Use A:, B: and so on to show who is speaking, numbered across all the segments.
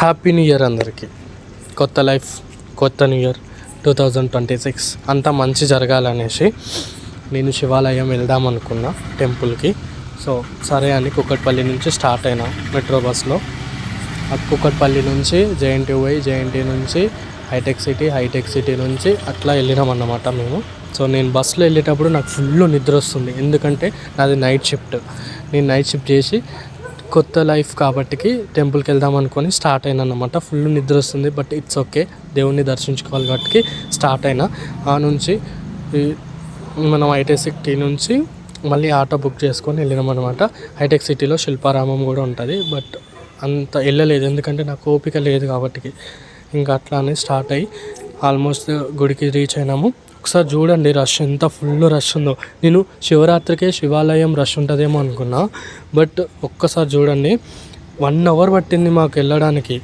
A: Happy new year అందరికీ. కొత్త life కొత్త new year two thousand twenty six అంతా మంచి జరగాలనేసి నేను శివాలయం వెళ్దాం అనుకున్నా టెంపుల్కి. సో సరే అని కుక్కట్పల్లి నుంచి స్టార్ట్ అయినా మెట్రో బస్లో. ఆ కుక్కట్పల్లి నుంచి జేఎన్టీ పోయి జేఎన్టీ నుంచి హైటెక్ సిటీ హైటెక్ సిటీ నుంచి అట్లా వెళ్ళినాం అన్నమాట మేము. సో నేను బస్సులో వెళ్ళేటప్పుడు నాకు ఫుల్ నిద్ర వస్తుంది. ఎందుకంటే నాది నైట్ షిఫ్ట్. నేను నైట్ షిఫ్ట్ చేసి కొత్త లైఫ్ కాబట్టికి టెంపుల్కి వెళ్దాం అనుకొని స్టార్ట్ అయినా అనమాట ఫుల్ నిద్ర వస్తుంది బట్ ఇట్స్ ఓకే. దేవుణ్ణి దర్శించుకోవాలి కాబట్టి స్టార్ట్ అయినా. ఆ నుంచి మనం ఐటెక్ సిటీ నుంచి మళ్ళీ ఆటో బుక్ చేసుకొని వెళ్ళినాం అనమాట హైటెక్ సిటీలో శిల్పారామం కూడా ఉంటుంది బట్ అంత వెళ్ళలేదు. ఎందుకంటే నాకు ఓపిక లేదు కాబట్టి ఇంకా అట్లానే స్టార్ట్ అయ్యి ఆల్మోస్ట్ గుడికి రీచ్ అయినాము. ఒకసారి చూడండి రష్ ఎంత ఫుల్ రష్ ఉందో. నేను శివరాత్రికే శివాలయం రష్ ఉంటుందేమో అనుకున్నా. బట్ ఒక్కసారి చూడండి వన్ అవర్ పట్టింది మాకు వెళ్ళడానికి.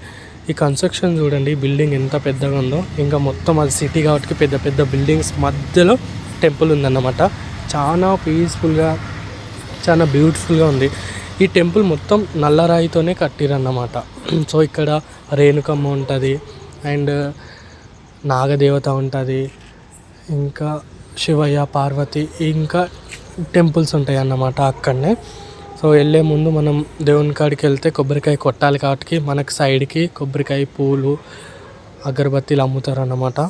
A: ఈ కన్స్ట్రక్షన్ చూడండి బిల్డింగ్ ఎంత పెద్దగా ఉందో. ఇంకా మొత్తం అది సిటీ కాబట్టి పెద్ద పెద్ద బిల్డింగ్స్ మధ్యలో టెంపుల్ ఉందన్నమాట. చాలా పీస్ఫుల్గా చాలా బ్యూటిఫుల్గా ఉంది. ఈ టెంపుల్ మొత్తం నల్లరాయితోనే కట్టిరన్నమాట. సో ఇక్కడ రేణుకమ్మ ఉంటుంది. అండ్ నాగదేవత ఉంటుంది ఇంకా శివయ్య పార్వతి ఇంకా టెంపుల్స్ ఉంటాయి అన్నమాట అక్కడనే. సో వెళ్ళే ముందు మనం దేవుని కాడికి వెళ్తే కొబ్బరికాయ కొట్టాలి కాబట్టి మనకు సైడ్కి కొబ్బరికాయ పూలు అగరబత్తీలు అమ్ముతారు అన్నమాట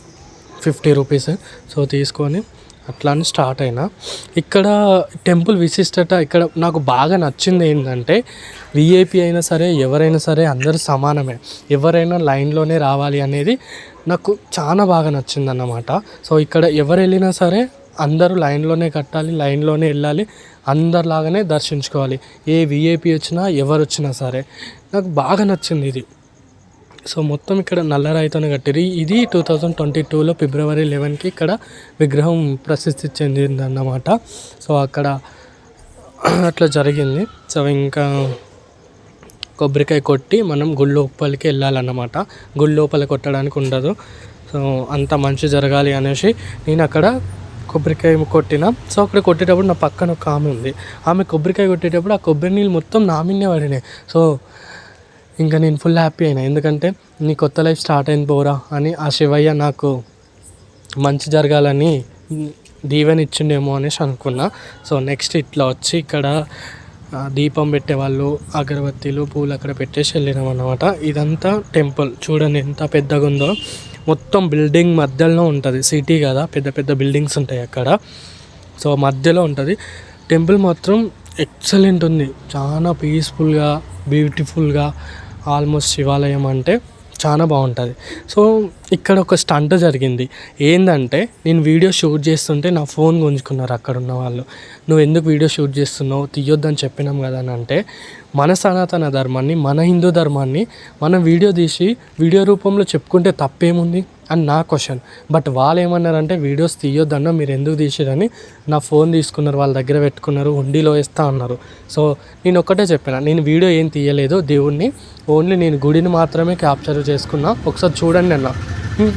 A: ఫిఫ్టీ రూపీస్. సో తీసుకొని అట్లా అని స్టార్ట్ అయినా. ఇక్కడ టెంపుల్ విశిష్టత ఇక్కడ నాకు బాగా నచ్చింది ఏంటంటే విఐపి అయినా సరే ఎవరైనా సరే అందరూ సమానమే. ఎవరైనా లైన్లోనే రావాలి అనేది నాకు చాలా బాగా నచ్చింది అన్నమాట సో ఇక్కడ ఎవరు వెళ్ళినా సరే అందరూ లైన్లోనే కట్టాలి లైన్లోనే వెళ్ళాలి అందరిలాగానే దర్శించుకోవాలి. ఏ విఐపి వచ్చినా ఎవరు వచ్చినా సరే. నాకు బాగా నచ్చింది ఇది. సో మొత్తం ఇక్కడ నల్లరాయితోనే కట్టిరు ఇది టూ థౌజండ్ ట్వంటీ టూలో ఫిబ్రవరి లెవెన్కి ఇక్కడ విగ్రహం ప్రసిద్ధి చెందింది అన్నమాట సో అక్కడ అట్లా జరిగింది. సో ఇంకా కొబ్బరికాయ కొట్టి మనం గుడి లోపలికి వెళ్ళాలన్నమాట. గుడి లోపల కొట్టడానికి ఉండదు. సో అంత మంచి జరగాలి అనేసి నేను అక్కడ కొబ్బరికాయ కొట్టిన. సో అక్కడ కొట్టేటప్పుడు నా పక్కన ఒక ఆమె ఉంది. ఆమె కొబ్బరికాయ కొట్టేటప్పుడు ఆ కొబ్బరి నీళ్ళు మొత్తం నా పడినాయి. సో ఇంకా నేను ఫుల్ హ్యాపీ అయినా. ఎందుకంటే నీ కొత్త లైఫ్ స్టార్ట్ అయిన పోరా అని ఆ శివయ్య నాకు మంచి జరగాలని దీవెన ఇచ్చిండేమో అనేసి అనుకున్నా. సో నెక్స్ట్ ఇట్లా వచ్చి ఇక్కడ దీపం పెట్టేవాళ్ళు అగరబత్తీలు పూలు అక్కడ పెట్టేసి వెళ్ళినాం అనమాట ఇదంతా టెంపుల్ చూడండి ఎంత పెద్దగా ఉందో. మొత్తం బిల్డింగ్ మధ్యలో ఉంటుంది. సిటీ కదా పెద్ద పెద్ద బిల్డింగ్స్ ఉంటాయి అక్కడ. సో మధ్యలో ఉంటుంది. టెంపుల్ మాత్రం ఎక్సలెంట్ ఉంది. చాలా పీస్ఫుల్గా బ్యూటిఫుల్గా ఆల్మోస్ట్ శివాలయం అంటే చాలా బాగుంటుంది. సో ఇక్కడ ఒక స్టంట్ జరిగింది. ఏంటంటే నేను వీడియో షూట్ చేస్తుంటే నా ఫోన్ గుంజుకున్నారు అక్కడ ఉన్న వాళ్ళు. నువ్వు ఎందుకు వీడియో షూట్ చేస్తున్నావు? తీయొద్దని చెప్పినాం కదా అని అంటే మన సనాతన ధర్మాన్ని మన హిందూ ధర్మాన్ని మనం వీడియో తీసి వీడియో రూపంలో చెప్పుకుంటే తప్పేముంది? అని నా క్వశ్చన్ బట్ వాళ్ళు ఏమన్నారంటే వీడియోస్ తీయొద్దన్న మీరు ఎందుకు తీసిరని నా ఫోన్ తీసుకున్నారు వాళ్ళ దగ్గర పెట్టుకున్నారు హుండీలో వేస్తా అన్నారు. సో నేను ఒక్కటే చెప్పాను నేను వీడియో ఏం తీయలేదు దేవుణ్ణి ఓన్లీ నేను గుడిని మాత్రమే క్యాప్చర్ చేసుకున్నా ఒకసారి చూడండి అన్న.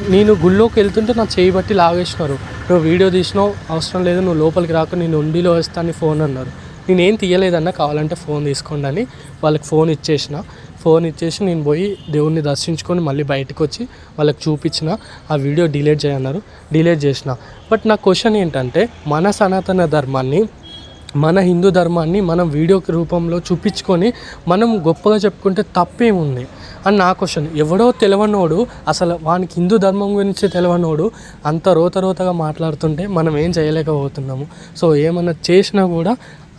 A: నేను గుళ్ళోకి వెళ్తుంటే నా చేయి బట్టి లాగేసినారు. నువ్వు వీడియో తీసినావు అవసరం లేదు నువ్వు లోపలికి రాక నేను ఉండిలో వేస్తా అని ఫోన్ అన్నారు. నేనేం తీయలేదన్న కావాలంటే ఫోన్ తీసుకోండి అని వాళ్ళకి ఫోన్ ఇచ్చేసిన. ఫోన్ ఇచ్చేసి నేను పోయి దేవుణ్ణి దర్శించుకొని మళ్ళీ బయటకు వచ్చి వాళ్ళకి చూపించిన ఆ వీడియో డిలీట్ చేయన్నారు. డిలీట్ చేసిన. బట్ నా క్వశ్చన్ ఏంటంటే మన సనాతన ధర్మాన్ని మన హిందూ ధర్మాన్ని మనం వీడియో రూపంలో చూపించుకొని మనం గొప్పగా చెప్పుకుంటే తప్పేముంది? అని నా క్వశ్చన్. ఎవడో తెలవనోడు అసలు వానికి హిందూ ధర్మం గురించి తెలవనోడు అంత రోత రోతగా మాట్లాడుతుంటే మనం ఏం చేయలేకపోతున్నాము? సో ఏమన్నా చేసినా కూడా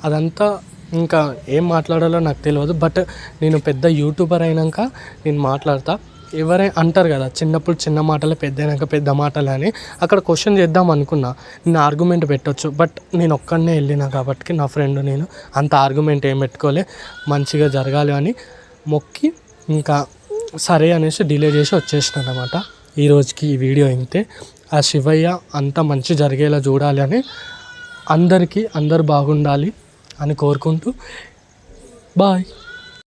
A: అదంతా ఇంకా ఏం మాట్లాడాలో నాకు తెలియదు బట్ నేను పెద్ద యూట్యూబర్ అయినాక నేను మాట్లాడతా. ఎవరై అంటారు కదా చిన్నప్పుడు చిన్న మాటలే పెద్ద అయినాక పెద్ద మాటలు అని. అక్కడ క్వశ్చన్ చేద్దాం అనుకున్నా. నేను ఆర్గ్యుమెంట్ పెట్టొచ్చు. బట్ నేను ఒక్కడనే వెళ్ళినా కాబట్టి నా ఫ్రెండ్ నేను అంత ఆర్గ్యుమెంట్ ఏం పెట్టుకోలే. మంచిగా జరగాలి అని మొక్కి ఇంకా సరే అనేసి డిలే చేసి వచ్చేసిన అనమాట ఈ రోజుకి ఈ వీడియో ఇంతే. ఆ శివయ్య అంత మంచి జరిగేలా చూడాలి అని అందరికీ అందరు బాగుండాలి. అని కోరుకుంటూ బాయ్.